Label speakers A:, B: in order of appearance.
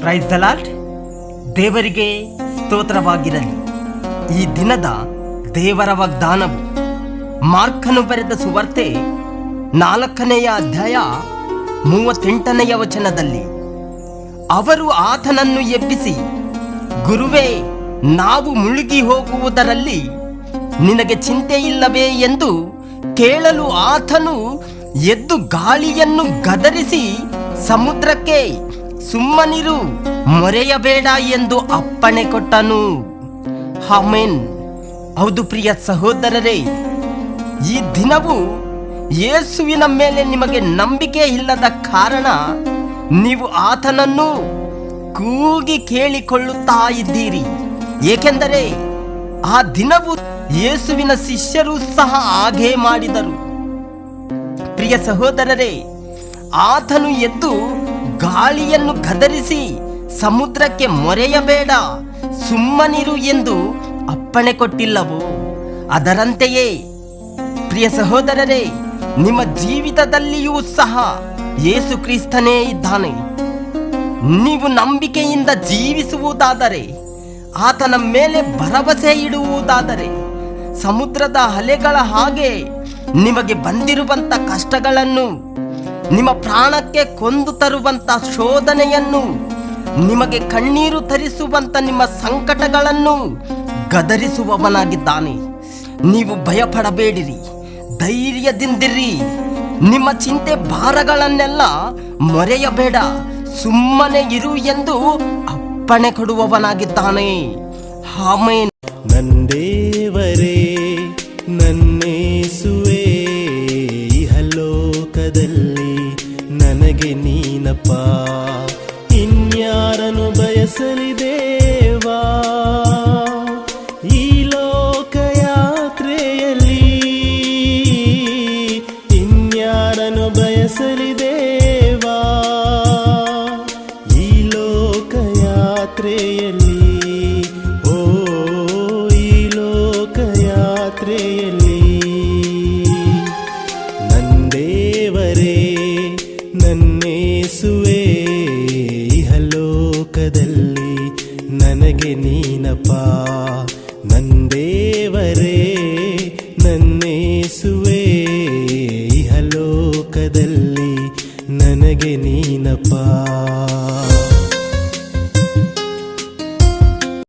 A: Price ದಲಾಟ್ ದೇವರಿಗೆ ಸ್ತೋತ್ರವಾಗಿರಲಿ. ಈ ದಿನದ ದೇವರ ವಾಗ್ದಾನವು ಮಾರ್ಕನು ಬರೆದ ಸುವಾರ್ತೆ ನಾಲ್ಕನೆಯ ಅಧ್ಯಾಯ ಮೂವತ್ತೆಂಟನೆಯ ವಚನದಲ್ಲಿ. ಅವರು ಆತನನ್ನು ಎಬ್ಬಿಸಿ, ಗುರುವೇ, ನಾವು ಮುಳುಗಿ ಹೋಗುವುದರಲ್ಲಿ ನಿನಗೆ ಚಿಂತೆ ಇಲ್ಲವೇ ಎಂದು ಕೇಳಲು ಆತನು ಎದ್ದು ಗಾಳಿಯನ್ನು ಗದರಿಸಿ ಸಮುದ್ರಕ್ಕೆ ಸುಮ್ಮನಿರು, ಮೊರೆಯಬೇಡ ಎಂದು ಅಪ್ಪಣೆ ಕೊಟ್ಟನು. ಹಾಮೇನ್ ಹೌದು ಪ್ರಿಯ ಸಹೋದರರೇ, ಈ ದಿನವು ಯೇಸುವಿನ ಮೇಲೆ ನಿಮಗೆ ನಂಬಿಕೆ ಇಲ್ಲದ ಕಾರಣ ನೀವು ಆತನನ್ನು ಕೂಗಿ ಕೇಳಿಕೊಳ್ಳುತ್ತಾ ಇದ್ದೀರಿ. ಏಕೆಂದರೆ ಆ ದಿನವು ಯೇಸುವಿನ ಶಿಷ್ಯರು ಸಹ ಹಾಗೇ ಮಾಡಿದರು. ಪ್ರಿಯ ಸಹೋದರರೇ, ಆತನು ಎದ್ದು ಗಾಳಿಯನ್ನು ಗದರಿಸಿ ಸಮುದ್ರಕ್ಕೆ ಮೊರೆಯಬೇಡ, ಸುಮ್ಮನಿರು ಎಂದು ಅಪ್ಪಣೆ ಕೊಟ್ಟಿಲ್ಲವೋ? ಅದರಂತೆಯೇ, ಪ್ರಿಯ ಸಹೋದರರೇ, ನಿಮ್ಮ ಜೀವಿತದಲ್ಲಿಯೂ ಸಹ ಯೇಸು ಕ್ರಿಸ್ತನೇ ಇದ್ದಾನೆ. ನೀವು ನಂಬಿಕೆಯಿಂದ ಜೀವಿಸುವುದಾದರೆ, ಆತನ ಮೇಲೆ ಭರವಸೆ ಇಡುವುದಾದರೆ, ಸಮುದ್ರದ ಅಲೆಗಳ ಹಾಗೆ ನಿಮಗೆ ಬಂದಿರುವಂತ ಕಷ್ಟಗಳನ್ನು, ನಿಮ್ಮ ಪ್ರಾಣಕ್ಕೆ ಕೊಂದು ತರುವಂತ ಶೋಧನೆಯನ್ನು, ನಿಮಗೆ ಕಣ್ಣೀರು ತರಿಸುವಂತ ನಿಮ್ಮ ಸಂಕಟಗಳನ್ನು ಗದರಿಸುವವನಾಗಿದ್ದಾನೆ. ನೀವು ಭಯಪಡಬೇಡಿರಿ, ಧೈರ್ಯದಿಂದಿರಿ. ನಿಮ್ಮ ಚಿಂತೆ ಭಾರಗಳನ್ನೆಲ್ಲ ಮೊರೆಯಬೇಡ, ಸುಮ್ಮನೆ ಇರು ಎಂದು ಅಪ್ಪಣೆ ಕೊಡುವವನಾಗಿದ್ದಾನೆ. ಆಮೇನ್.
B: ನಂದೇವರೇ ಇಹಲೋಕದಲ್ಲಿ ನನಗೆ ನೀನಪ್ಪ ಇನ್ಯಾರನು ಬಯಸಲಿ ದೇವಾ? ಈ ಲೋಕ ಯಾತ್ರೆಯಲ್ಲಿ ಇನ್ಯಾರನು ಬಯಸಲಿ ದೇವಾ? ಈ ಲೋಕ ಯಾತ್ರೆಯಲ್ಲಿ ಓ, ಈ ಲೋಕ ಯಾತ್ರೆಯಲ್ಲಿ ನನ್ನೇಸುವೆ ಇಹಲೋಕದಲ್ಲಿ ನನಗೆ ನೀನಪ್ಪ. ನಂದೇವರೇ ನನ್ನೇಸುವೆ.